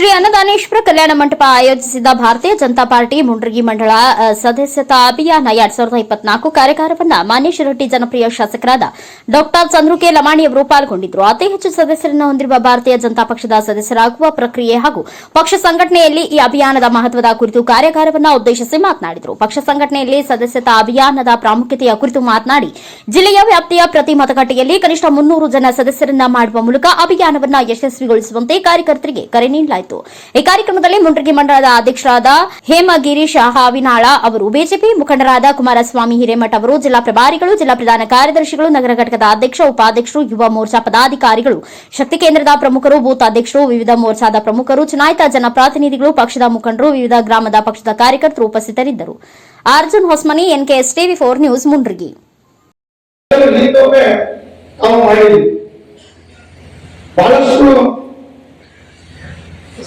ಶ್ರೀ ಅನ್ನದಾನೇಶ್ವರ ಕಲ್ಯಾಣ ಮಂಟಪ ಆಯೋಜಿಸಿದ ಭಾರತೀಯ ಜನತಾ ಪಾರ್ಟಿ ಮುಂಡ್ರಗಿ ಮಂಡಳ ಸದಸ್ಯತಾ ಅಭಿಯಾನ ಎರಡ್ ಸಾವಿರದ ಇಪ್ಪತ್ನಾಲ್ಕು ಕಾರ್ಯಾಗಾರವನ್ನ ಮಾನ್ಯ ಜನಪ್ರಿಯ ಶಾಸಕರಾದ ಡಾಕ್ಟರ್ ಚಂದ್ರುಕೆ ಲಮಾಣಿ ಅವರು ಪಾಲ್ಗೊಂಡಿದ್ದರು. ಅತಿ ಹೆಚ್ಚು ಸದಸ್ಯರನ್ನು ಹೊಂದಿರುವ ಭಾರತೀಯ ಜನತಾ ಪಕ್ಷದ ಸದಸ್ಯರಾಗುವ ಪ್ರಕ್ರಿಯೆ ಹಾಗೂ ಪಕ್ಷ ಸಂಘಟನೆಯಲ್ಲಿ ಈ ಅಭಿಯಾನದ ಮಹತ್ವದ ಕುರಿತು ಕಾರ್ಯಾಗಾರವನ್ನು ಉದ್ದೇಶಿಸಿ ಮಾತನಾಡಿದರು. ಪಕ್ಷ ಸಂಘಟನೆಯಲ್ಲಿ ಸದಸ್ಯತಾ ಅಭಿಯಾನದ ಪ್ರಾಮುಖ್ಯತೆಯ ಕುರಿತು ಮಾತನಾಡಿ, ಜಿಲ್ಲೆಯ ವ್ಯಾಪ್ತಿಯ ಪ್ರತಿ ಮತಗಟ್ಟೆಯಲ್ಲಿ ಕನಿಷ್ಠ ಮುನ್ನೂರು ಜನ ಸದಸ್ಯರನ್ನ ಮಾಡುವ ಮೂಲಕ ಅಭಿಯಾನವನ್ನ ಯಶಸ್ವಿಗೊಳಿಸುವಂತೆ ಕಾರ್ಯಕರ್ತರಿಗೆ ಕರೆ ನೀಡಲಾಯಿತು. ಈ ಕಾರ್ಯಕ್ರಮದಲ್ಲಿ ಮುಂಡ್ರಗಿ ಮಂಡಲದ ಅಧ್ಯಕ್ಷರಾದ ಹೇಮಗಿರೀಶ್ ಹಾವಿನಾಳ ಅವರು, ಬಿಜೆಪಿ ಮುಖಂಡರಾದ ಕುಮಾರಸ್ವಾಮಿ ಹಿರೇಮಠ ಅವರು, ಜಿಲ್ಲಾ ಪ್ರಭಾರಿಗಳು, ಜಿಲ್ಲಾ ಪ್ರಧಾನ ಕಾರ್ಯದರ್ಶಿಗಳು, ನಗರ ಘಟಕದ ಅಧ್ಯಕ್ಷ, ಉಪಾಧ್ಯಕ್ಷರು, ಯುವ ಮೋರ್ಚಾ ಪದಾಧಿಕಾರಿಗಳು, ಶಕ್ತಿ ಕೇಂದ್ರದ ಪ್ರಮುಖರು, ಬೂತ್ ಅಧ್ಯಕ್ಷರು, ವಿವಿಧ ಮೋರ್ಚಾದ ಪ್ರಮುಖರು, ಚುನಾಯಿತ ಜನಪ್ರತಿನಿಧಿಗಳು, ಪಕ್ಷದ ಮುಖಂಡರು, ವಿವಿಧ ಗ್ರಾಮದ ಪಕ್ಷದ ಕಾರ್ಯಕರ್ತರು ಉಪಸ್ಥಿತರಿದ್ದರು. Arjun Hosmani, NKS TV four news, Mundargi. ಬಹಳಷ್ಟು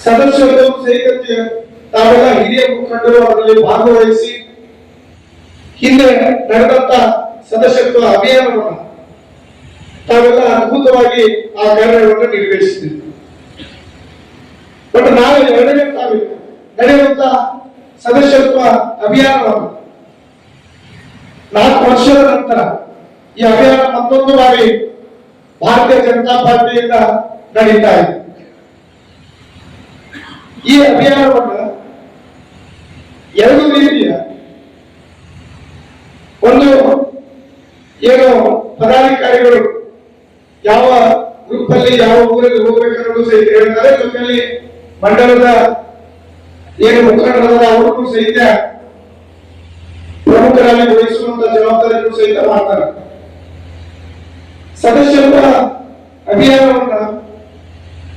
ಸದಸ್ಯರು ಸೇರಿದಂತೆ ತಾವೆಲ್ಲ ಹಿರಿಯ ಮುಖಂಡರು ಅದರಲ್ಲಿ ಭಾಗವಹಿಸಿ ಹಿಂದೆ ನಡೆದಂತ ಸದಸ್ಯತ್ವ ಅಭಿಯಾನವನ್ನು ತಾವೆಲ್ಲ ಅದ್ಭುತವಾಗಿ ಆ ಕಾರ್ಯವನ್ನು ನಿರ್ವಹಿಸಿದ್ದೀವಿ ಬಟ್ ನಾವು ಎರಡನೇ ತಾರೀಕು ನಡೆಯುವಂತ ಸದಸ್ಯತ್ವ ಅಭಿಯಾನವನ್ನು ನಾಲ್ಕು ವರ್ಷದ ನಂತರ ಈ ಅಭಿಯಾನ ಮತ್ತೊಂದು ಬಾರಿ ಭಾರತೀಯ ಜನತಾ ಪಾರ್ಟಿಯಿಂದ ನಡೀತಾ ಇದೆ. ಈ ಅಭಿಯಾನವನ್ನು ಎರಡು ರೀತಿಯ, ಒಂದು ಏನು ಪದಾಧಿಕಾರಿಗಳು ಯಾವ ಗ್ರೂಪ್ ಅಲ್ಲಿ ಯಾವ ಊರಲ್ಲಿ ಹೋಗ್ಬೇಕನ್ನೋದು ಸಹಿತ ಹೇಳ್ತಾರೆ, ಜೊತೆಯಲ್ಲಿ ಮಂಡಲದ ಏನು ಮುಖಂಡರಾದ ಅವ್ರಿಗೂ ಸಹಿತ ಪ್ರಮುಖರಾಗಿ ವಹಿಸುವಂತ ಜವಾಬ್ದಾರಿಗಳು ಸಹಿತ ಮಾಡ್ತಾರೆ. ಸದಸ್ಯರ ಅಭಿಯಾನವನ್ನ